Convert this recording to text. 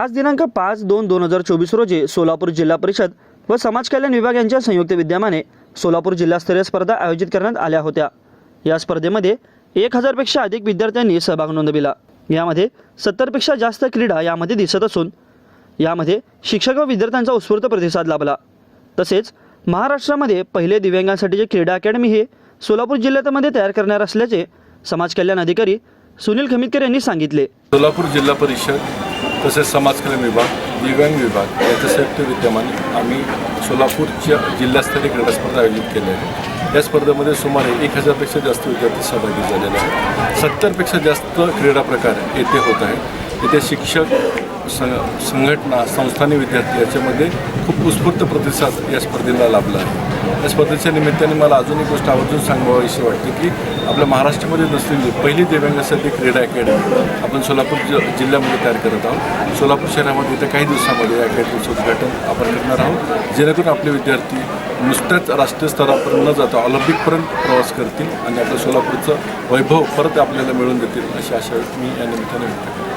आज दिनांक पाच दोन दोन हजार चोवीस रोजी सोलापूर जिल्हा परिषद व समाज कल्याण विभाग यांच्या संयुक्त विद्यमाने सोलापूर जिल्हास्तरीय स्पर्धा आयोजित करण्यात आल्या होत्या. या स्पर्धेमध्ये एक हजारपेक्षा अधिक विद्यार्थ्यांनी सहभाग नोंदविला. यामध्ये सत्तरपेक्षा जास्त क्रीडा यामध्ये दिसत असून यामध्ये शिक्षक व विद्यार्थ्यांचा उत्स्फूर्त प्रतिसाद लाभला. तसेच महाराष्ट्रामध्ये पहिले दिव्यांगांसाठीचे क्रीडा अकॅडमी हे सोलापूर जिल्ह्यामध्ये तयार करणार असल्याचे समाज कल्याण अधिकारी सुनील खमितकर यांनी सांगितले. सोलापूर जिल्हा परिषद तसेच समाजकल्याण विभाग दिव्यांग विभाग याच्या संयुक्त विद्यमाने आम्ही सोलापूरच्या जिल्हास्तरीय क्रीडा स्पर्धा आयोजित केल्या आहेत. या स्पर्धेमध्ये सुमारे एक हजारपेक्षा जास्त विद्यार्थी सहभागी झालेले आहेत. सत्तरपेक्षा जास्त क्रीडा प्रकार येथे होत आहेत. येथे शिक्षक संघटना संस्थानी विद्यार्थी याच्यामध्ये खूप उत्स्फूर्त प्रतिसाद या स्पर्धेला लाभला आहे. या स्पर्धेच्या निमित्ताने मला अजून एक गोष्ट आवर्जून सांगावीशी वाटते की आपल्या महाराष्ट्रामध्ये नसलेली पहिली दिव्यांगासाठी क्रीडा अकॅडमी आपण सोलापूर जि जिल्ह्यामध्ये तयार करत आहोत. सोलापूर शहरामध्ये येत्या काही दिवसामध्ये या अकॅडमीचं उद्घाटन आपण करणार आहोत. जेणेकरून आपले विद्यार्थी नुसत्याच राष्ट्रीय स्तरापर्यंत न जाता ऑलिम्पिकपर्यंत प्रवास करतील आणि आपलं सोलापूरचं वैभव परत आपल्याला मिळून देतील अशी आशा मी या निमित्ताने व्यक्त करतो.